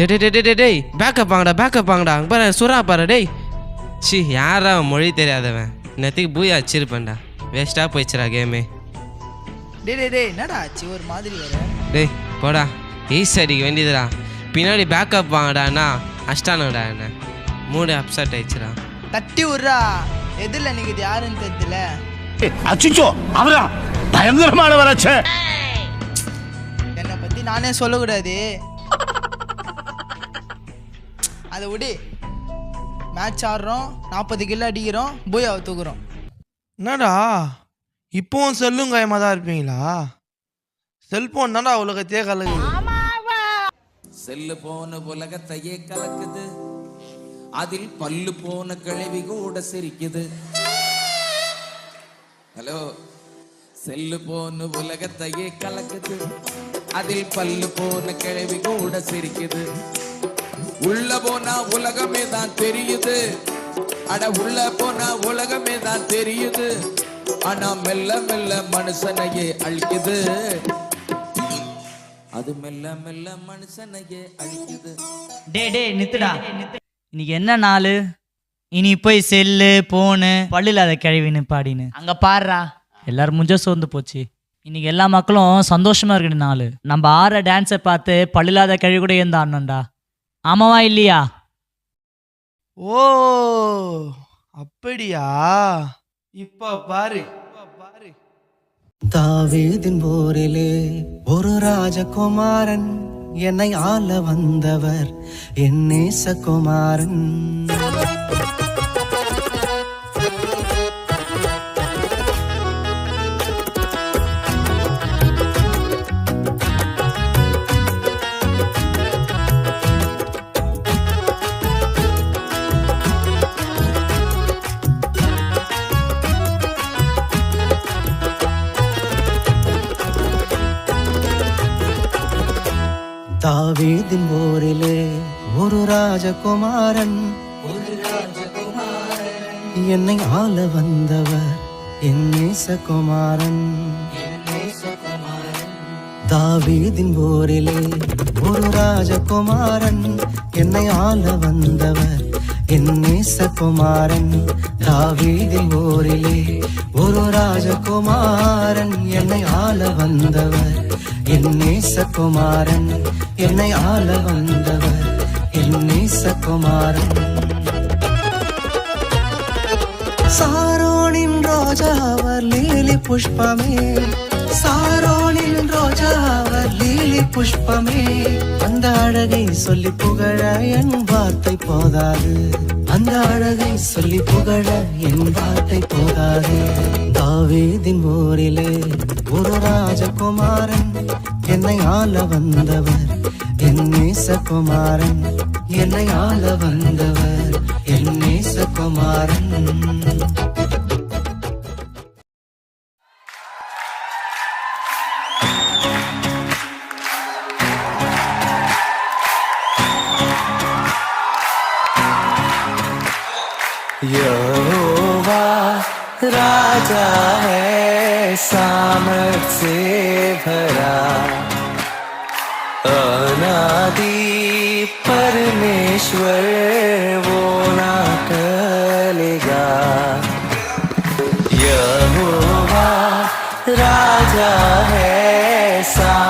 டே டே டே டே டே டேய். பேக்கப் வாங்கடா பேக்கப் வாங்கடா. அங்கே பாரு சுறா பாரு டேய். சி யாரா அவன் மொழி தெரியாதவன்? நேற்றுக்கு பூயா வச்சிருப்பேன்டா. வேஸ்ட்டாக போயிடுச்சுடா கேமு டே டே டே என்னடா ஆச்சு? ஒரு மாதிரி வர டேய் போடா. ஈஸ் அடிக்க வேண்டியதுடா. பின்னாடி பேக்கப் வாங்கடாண்ணா அஷ்டானடா என்ன? மூடு அப்செட் ஆயிடுச்சுடா. தட்டி விட்றா. எதிரில் நிற்குது யாருன்னு தெரியல. அச்சிச்சோ அவரா? பயங்கரமானவராச்சே என்னை பற்றி நானே சொல்லக்கூடாது. அதை விடு. மேட்ச் ஆடுறோம் நாற்பது கிலோ அடிக்கிறோம் பூயாவை தூக்குறோம். என்னடா? இப்போவும் செல்லும் காயமாக தான் இருப்பீங்களா? செல்போன் தான்டா உலகத்தையே கலகுது செல்லு போன உலகத்தையே கலக்குது. அதில் பல்லு போன கிழவி கூட சிரிக்குது. ஹலோ செல்லு போன உலகத்தையே கலக்குது. அதில் பல்லு போன கிழவி கூட சிரிக்குது. உள்ள போனா உலகமே தான் தெரியுது. அட உள்ள போனா உலகமே தான் தெரியுது. ஆனா மெல்ல மெல்ல மனுஷனையே அழிக்குது. அது மெல்ல மெல்ல மனுஷனையே அழிக்குது. டே டே நித்துடா. இன்னைக்கு என்ன நாள்? இனி போய் செல்லு போனு பல்லு இல்லாத கிழவி நிப்பாடின்னு. அங்க பாருடா. எல்லாரும் முஞ்ச சோர்ந்து போச்சு. இன்னைக்கு எல்லா மக்களும் சந்தோஷமா இருக்கிற நாள். நம்ம ஆற டான்ஸை பார்த்து பல்லு இல்லாத கிழவி கூட ஏந்து ஆடணும்டா ஆமாவா இல்லையா? ஓ அப்படியா? இப்ப பாரு. பாரு தாவீதின் போரிலே ஒரு ராஜகுமாரன் என்னை ஆள வந்தவர் என் நேசகுமாரன். தாவீதின் போரிலே ஒரு ராஜகுமாரன். ஒரு ராஜகுமாரன் என்னை ஆள வந்தவர் என் நேசகுமாரன். தாவீதின் போரிலே ஒரு ராஜகுமாரன். என்னை ஆள வந்தவர் என் நேசகுமாரன் தாவீதின் போரிலே ஒரு ராஜகுமாரன் என்னை ஆள வந்தவர். என் நேசகுமாரன் என்னை ஆள வந்தவர். என் நேசகுமாரன். சாரோனின் ரோஜா அவர் லீலி புஷ்பமே. சாரோனில் ரோஜாவர் லீலி புஷ்பமே. அந்த அழகை சொல்லி புகழ என் வார்த்தை போதாது. அந்த அழகை சொல்லி புகழ என் வார்த்தை போதாது. தாவேதின் ஊரிலே ஒரு ராஜகுமாரன் என்னை ஆள வந்தவர். என் நேசகுமாரன் என்னை ஆள வந்தவர். என் நேசகுமாரன். यहोवा राजा है, सामर्थ से भरा। अनादि परमेश्वर वो ना टलेगा यहोवा राजा है, सामर्थ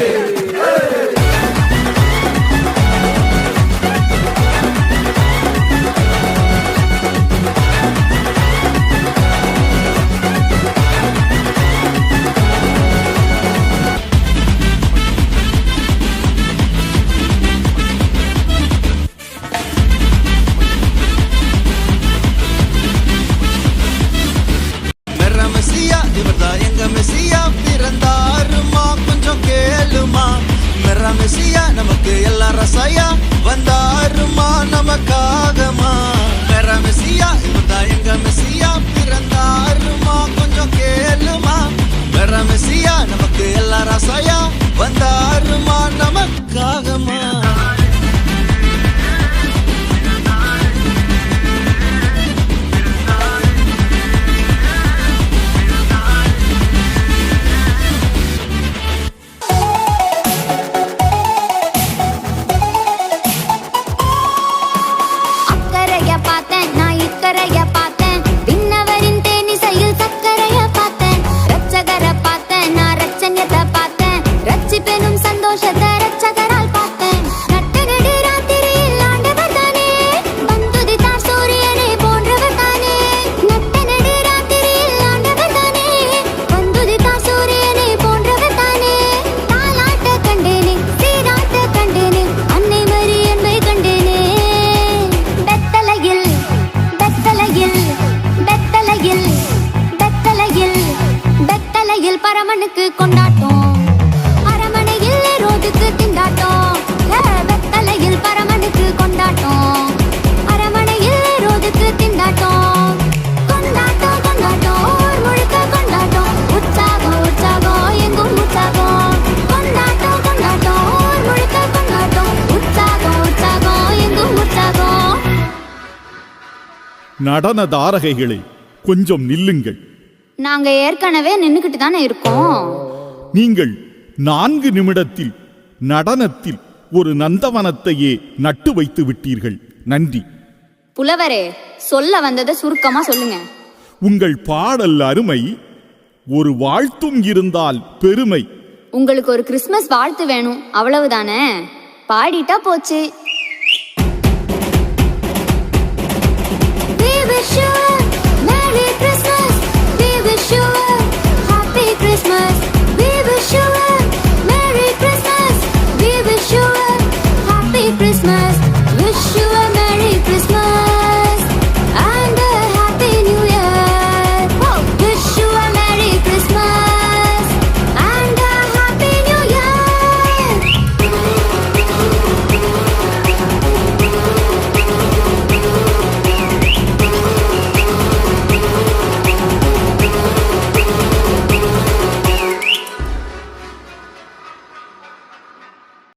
Amen. மறக்காதமா வேற மெஸ்ஸியா? இவதான் எங்க மெஸ்ஸியா? பிறந்தாருமா கொஞ்சம் கேளுமா. வேற மெஸ்ஸியா? நமக்கு எல்லா ராசாயா? வந்தாருமா நமக்காகமா. நடன தாரகைகளே கொஞ்சம் நில்லுங்கள். நாங்க ஏற்கனவே நின்னுக்கிட்டு தானே இருக்கோம். நீங்கள் நான்கு நிமிடத்தில் நடனத்தில் ஒரு நந்தவனத்தையே நட்டு வைத்து விட்டீர்கள். நன்றி. புலவரே சொல்ல வந்ததை சுருக்கமா சொல்லுங்க. உங்கள் பாடல் அருமை ஒரு வாழ்த்தும் இருந்தால் பெருமை. உங்களுக்கு ஒரு கிறிஸ்மஸ் வாழ்த்து வேணும் அவ்வளவுதானே? பாடிட்டா போச்சு.